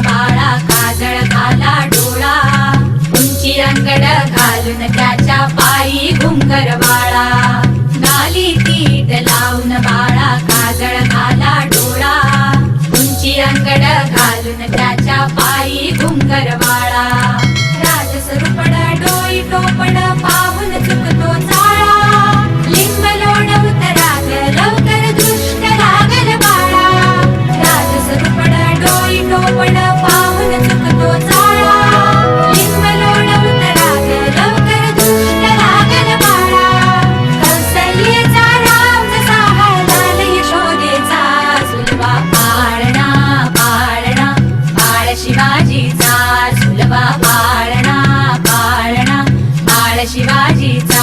बाळा काजळ घाला डोळा. उंची रंगड घालून त्याच्या पायी घुंगर बाळा गाली तीट लावून बाळा काजळ घाला डोळा. उंची रंगड घालून त्याच्या पायी घुंगर बाळा Margarita.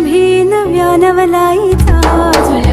नभी नव्या नवलाईचा